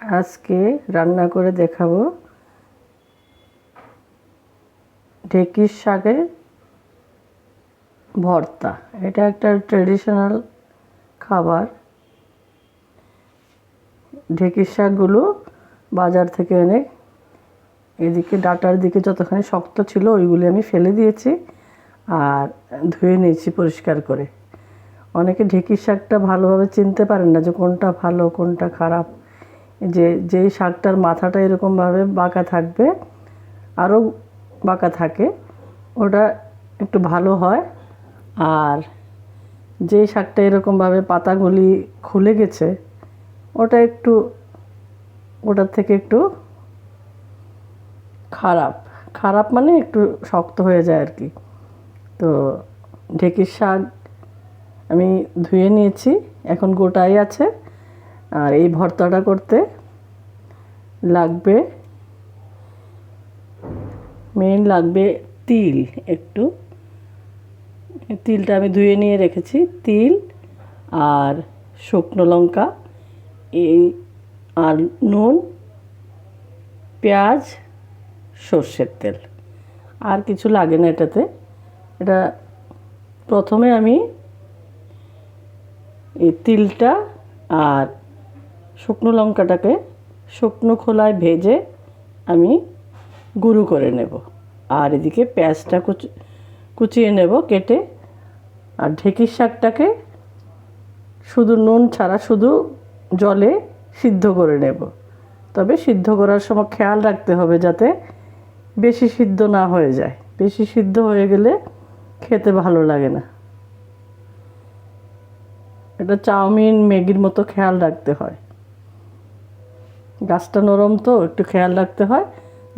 আজকে রান্না করে দেখাবো ঢেঁকির শাকের ভর্তা। এটা একটা ট্রেডিশনাল খাবার। ঢেঁকির শাকগুলো বাজার থেকে এনে এদিকে ডাটার দিকে যতখানি শক্ত ছিল ওইগুলি আমি ফেলে দিয়েছি আর ধুয়ে নিয়েছি পরিষ্কার করে। অনেকে ঢেঁকির শাকটা ভালোভাবে চিনতে পারেন না যে কোনটা ভালো, কোনটা খারাপ। যে, যেই শাকটার মাথাটা এরকমভাবে বাঁকা থাকবে, আরও বাঁকা থাকে, ওটা একটু ভালো হয়। আর যেই শাকটা এরকমভাবে পাতাগুলি খুলে গেছে, ওটা একটু, ওটার থেকে একটু খারাপ। খারাপ মানে একটু শক্ত হয়ে যায় আর কি। তো ঢেঁকির শাক আমি ধুয়ে নিয়েছি, এখন গোটাই আছে। আর এই ভর্তাটা করতে লাগবে মেন লাগবে তিল একটু। তিলটা আমি ধুয়ে নিয়ে রেখেছি, তিল আর শুকনো লঙ্কা, এই আর নুন, পেঁয়াজ, সর্ষের তেল। আর কিছু লাগে না এটাতে। এটা প্রথমে আমি এই তিলটা আর শুকনো লঙ্কাটাকে শুকনো খোলায় ভেজে আমি গুঁড়ো করে নেব। আর এদিকে পেঁয়াজটা কুচি, কুচিয়ে নেব কেটে। আর ঢেঁকির শাকটাকে শুধু নুন ছাড়া শুধু জলে সিদ্ধ করে নেব। তবে সিদ্ধ করার সময় খেয়াল রাখতে হবে যাতে বেশি সিদ্ধ না হয়ে যায়। বেশি সিদ্ধ হয়ে গেলে খেতে ভালো লাগে না। এটা চাউমিন, ম্যাগির মতো খেয়াল রাখতে হয়। গাছটা নরম তো, একটু খেয়াল রাখতে হয়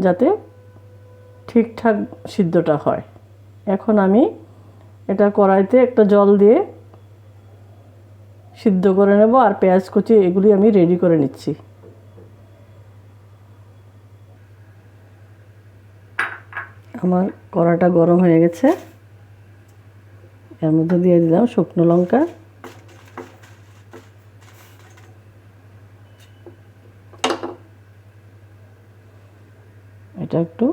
যাতে ঠিকঠাক সিদ্ধটা হয়। এখন আমি এটা কড়াইতে একটা জল দিয়ে সিদ্ধ করে নেব আর পেঁয়াজ কুচি এগুলি আমি রেডি করে নিচ্ছি। আমার কড়াটা গরম হয়ে গেছে। এর মধ্যে দিয়ে দিলাম শুকনো লঙ্কা। এটা একটু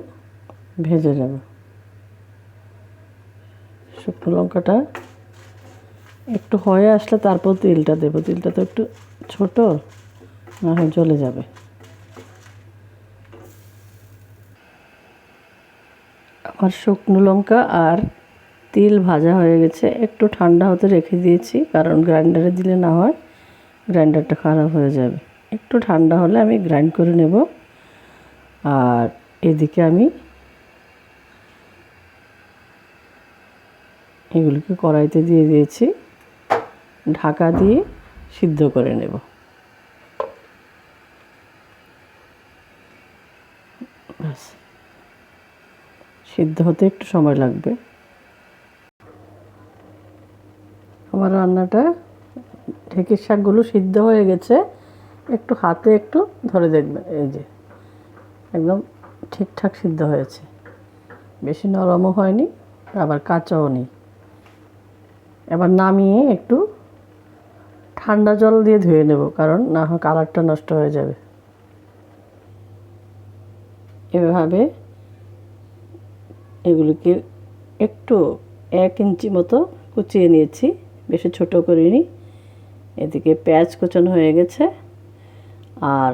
ভেজে নেব। শুকনো লঙ্কাটা একটু হয়ে আসলে তারপর তিলটা দেবো। তিলটা তো একটু ছোট, না হয় জ্বলে যাবে। আমার শুকনো লঙ্কা আর তিল ভাজা হয়ে গেছে। একটু ঠান্ডা হতে রেখে দিয়েছি, কারণ গ্রাইন্ডারে দিলে না হয় গ্রাইন্ডারটা খারাপ হয়ে যাবে। একটু ঠান্ডা হলে আমি গ্রাইন্ড করে নেব। আর এদিকে আমি এগুলিকে কড়াইতে দিয়ে দিয়েছি। ঢাকা দিয়ে সিদ্ধ করে নেব। সিদ্ধ হতে একটু সময় লাগবে। আমার রান্নাটা ঢেঁকির শাকগুলো সিদ্ধ হয়ে গেছে। একটু হাতে একটু ধরে দেখবেন এই যে। একদম ঠিকঠাক সিদ্ধ হয়েছে। বেশি নরমও হয়নি, আবার কাঁচাও নেই। এবার নামিয়ে একটু ঠান্ডা জল দিয়ে ধুয়ে নেব, কারণ না হয় কালারটা নষ্ট হয়ে যাবে। এভাবে এগুলিকে একটু এক ইঞ্চি মতো কুচিয়ে নিয়েছি, বেশি ছোট করিনি। এদিকে পেঁয়াজ কুচানো হয়ে গেছে, আর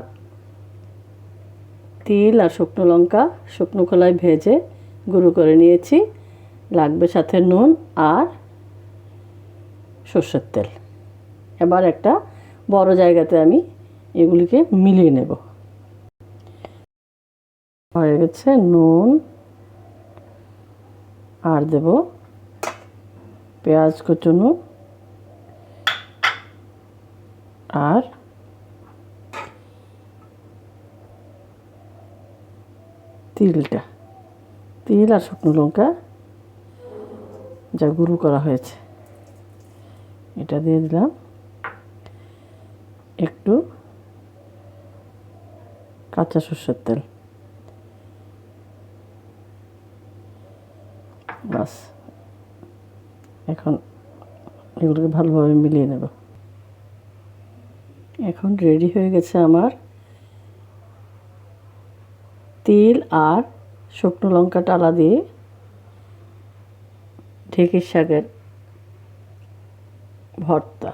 তিল আর শুকনো লঙ্কা, শুকনো খোলায় ভেজে গুঁড়ো করে নিয়েছি। লাগবে সাথে নুন আর সর্ষের তেল। এবার একটা বড় জায়গাতে আমি এগুলিকে মিলিয়ে নেব। হয়ে গেছে নুন আর দেব পেঁয়াজ কুচুনো আর তিলটা। তিল আর শুকনো লঙ্কা যা গুঁড়ো করা হয়েছে। এটা দিয়ে দিলাম একটু কাঁচা সর্ষের তেল। বাস এখন এগুলোকে ভালোভাবে মিলিয়ে নেব। এখন রেডি হয়ে গেছে আমার তিল আর শুকনো লঙ্কা টালা দিয়ে ঢেঁকির শাকের ভর্তা।